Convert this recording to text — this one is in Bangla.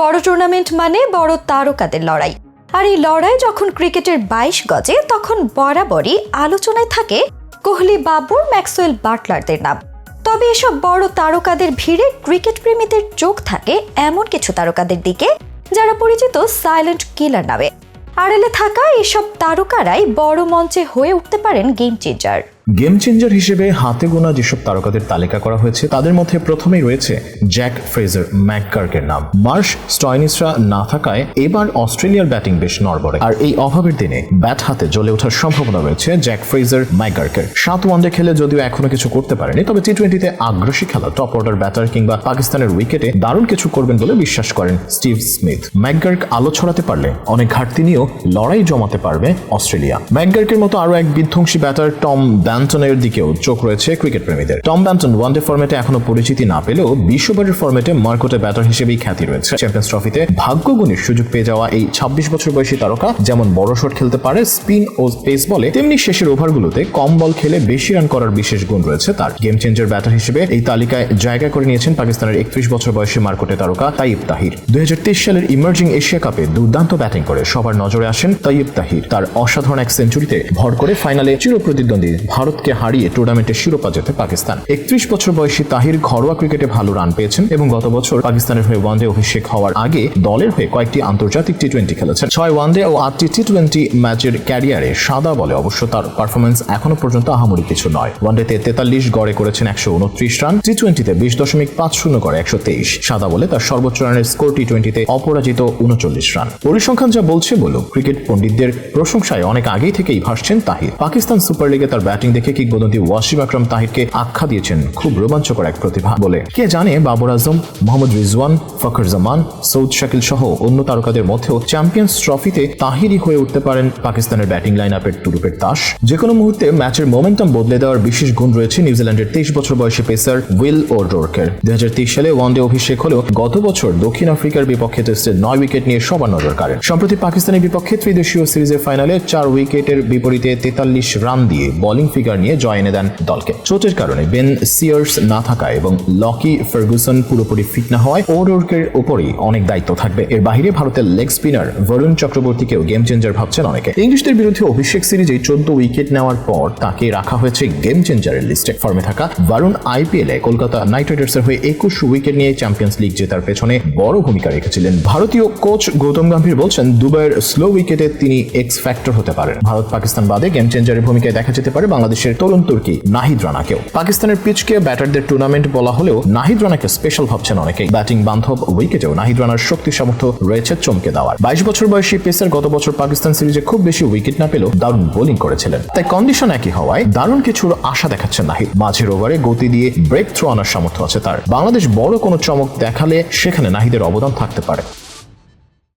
বড় টুর্নামেন্ট মানে বড় তারকাদের লড়াই। আর এই লড়াই যখন ক্রিকেটের বাইশ গজে, তখন বরাবরই আলোচনায় থাকে কোহলি বাবুর ম্যাক্সওয়েল বাটলারদের নাম। তবে এসব বড় তারকাদের ভিড়ে ক্রিকেট প্রেমীদের চোখ থাকে এমন কিছু তারকাদের দিকে, যারা পরিচিত সাইলেন্ট কিলার নামে। আড়ালে থাকা এসব তারকারাই বড় মঞ্চে হয়ে উঠতে পারেন গেম চেঞ্জার গেম চেঞ্জার হিসেবে হাতে গোনা যেসব তারকাদের তালিকা করা হয়েছে, তাদের মধ্যে প্রথমেই রয়েছে জ্যাক ফ্রেজার ম্যাককার্কের নাম। মার্শ স্টয়নিসরা না থাকায় এবার অস্ট্রেলিয়ার ব্যাটিং বেশ নড়বড়ে। আর এই অভাবের দিনে ব্যাট হাতে জ্বলে ওঠার সম্ভাবনা রয়েছে জ্যাক ফ্রেজার ম্যাকগার্কের। সাত ওয়ানডে খেলে যদিও এখনও কিছু করতে পারেনি, তবে টি টোয়েন্টিতে আগ্রাসী খেলা, টপ অর্ডার ব্যাটার কিংবা পাকিস্তানের উইকেটে দারুণ কিছু করবেন বলে বিশ্বাস করেন স্টিভ স্মিথ। ম্যাকগার্ক আলো ছড়াতে পারলে অনেক ঘাটতি নিয়েও লড়াই জমাতে পারবে অস্ট্রেলিয়া। ম্যাকগার্কের মতো আরও এক বিধ্বংসী ব্যাটার টম ব্যান্টনের দিকেও চোখ রয়েছে ক্রিকেট প্রেমীদের। টম ব্যান্টন ওয়ানডে ফর্মেটে এখনও পরিচিতি না পেলেও বিশ্ববারের ফর্মেটে মার্কোটে ব্যাটার হিসেবেই খ্যাতি রয়েছে। চ্যাম্পিয়ন্স ট্রফিতে ভাগ্যগুণের সুযোগ পেয়ে যাওয়া এই ছাব্বিশ বছর বয়সী তারকা যেমন বড় শট খেলতে পারে স্পিন ও পেস বলে তেমনি শেষের ওভারগুলোতে কম বল খেলে বেশি রান করার বিশেষ গুণ রয়েছে তার। গেম চেঞ্জার ব্যাটার হিসেবে এই তালিকায় জায়গা করে নিয়েছেন পাকিস্তানের একত্রিশ বছর বয়সী মার্কোটে তারকা তাইব তাহির। দুই হাজার তেইশ সালের ইমার্জিং এশিয়া কাপে দুর্দান্ত ব্যাটিং করে সবার নজরে আসেন তাইব তাহির। তার অসাধারণ এক সেঞ্চুরিতে ভর করে ফাইনালে চিরপ্রতিদ্বন্দ্বী ভারতকে হারিয়ে টুর্নামেন্টের শিরোপা জেতে পাকিস্তান। একত্রিশ বছর বয়সী তাহির ঘরোয়া ক্রিকেটে ভালো রান পেয়েছেন এবং গত বছর পাকিস্তানের হয়ে ওয়ানডে অভিষেক হওয়ার আগে দলের হয়ে কয়েকটি আন্তর্জাতিক টি টোয়েন্টি খেলেছেন। ছয় ওয়ানডে ও আটটি টি টোয়েন্টি ম্যাচের ক্যারিয়ারে সাদা বলে অবশ্য তার পারফরমেন্স এখনও পর্যন্ত আহামরি কিছু নয়। ওয়ানডেতে তেতাল্লিশ গড়ে করেছেন একশো উনত্রিশ রান টি টোয়েন্টিতে বিশ দশমিক পাঁচ শূন্য করে একশো তেইশ। সাদা বলে তার সর্বোচ্চ রানের স্কোর টি টোয়েন্টিতে অপরাজিত উনচল্লিশ রান পরিসংখ্যান যা বলছে, বলুক, ক্রিকেট পণ্ডিতদের প্রশংসায় অনেক আগেই থেকেই ভাসছেন তাহির। পাকিস্তান সুপার লিগে তার ব্যাটিং দেখে কিংবদন্তি ওয়াসিম আকরাম তাহিরকে আখ্যা দিয়েছেন খুব রোমাঞ্চকর এক প্রতিভা বলে। কে জানে বাবর আজম, মোহাম্মদ রিজওয়ান, ফখর জামান, সৌদ শাকিল সহ অন্য তারকাদের মধ্যেও চ্যাম্পিয়ন্স ট্রফিতে তাহিরই হয়ে উঠতে পারেন পাকিস্তানের ব্যাটিং লাইন আপের তুরুপের তাস যে কোনো মুহূর্তে ম্যাচের মোমেন্টাম বদলে দেওয়ার বিশেষ গুণ রয়েছে নিউজিল্যান্ডের তেইশ বছর বয়সী পেসার উইল ও ডোর্কের দুই সালে ওয়ানডে অভিষেক হলেও গত বছর দক্ষিণ আফ্রিকার বিপক্ষে টেস্টে নয় উইকেট নিয়ে সবার নজর কাড়েন সম্প্রতি পাকিস্তানের বিপক্ষে ত্রিদেশীয় সিরিজের ফাইনালে চার উইকেটের বিপরীতে তেতাল্লিশ রান দিয়ে বোলিং ফিগার নিয়ে জয় এনে দেন দলকে। চোটের কারণে বেন সিয়ার্স না থাকায় এবং লকি ফার্গুসন পুরোপুরি ফিট না হওয়ায় ওডোর্কের উপরই অনেক দায়িত্ব থাকবে। এর বাইরে ভারতের লেগ স্পিনার বরুণ চক্রবর্তীকেও গেম চেঞ্জার ভাবছেন অনেকে। ইংলিশদের বিরুদ্ধে অভিষেক সিরিজে চোদ্দ উইকেট নেওয়ার পর তাকে রাখা হয়েছে গেম চেঞ্জারের লিস্টে ফর্মে থাকা বরুণ আইপিএলে কলকাতা নাইট রাইডার্সের হয়ে একুশ উইকেট নিয়ে চ্যাম্পিয়ন্স লিগ জেতার পেছনে বড় ভূমিকা রেখেছিলেন। ভারতীয় কোচ গৌতম গম্ভীর বলছেন দুবাইয়ের স্লো উইকেটে তিনি এক্স ফ্যাক্টর হতে পারেন। ভারত পাকিস্তান বাদে গেম চেঞ্জারের ভূমিকায় দেখা যেতে পারে বাংলাদেশের তরুণ তুর্কি নাহিদ রানাকেও। পাকিস্তানের পিচকে ব্যাটারদের টুর্নামেন্ট বলা হলেও নাহিদ রানাকে স্পেশাল ভাবছেন অনেকেই। ব্যাটিং বান্ধব উইকেটেও নাহিদ রানার শক্তি সামর্থ্য রয়েছে চমকে দেওয়ার। বাইশ বছর বয়সী পেসার গত বছর পাকিস্তান সিরিজে খুব বেশি উইকেট না পেলেও দারুণ বোলিং করেছিলেন। তাই কন্ডিশন একই হওয়ায় দারুণ কিছুর আশা দেখাচ্ছেন নাহিদ। মাঝের ওভারে গতি দিয়ে ব্রেক থ্রু আনার সামর্থ্য আছে তার। বাংলাদেশ বড় কোনো চমক দেখালে সেখানে নাহিদের অবদান থাকতে পারে।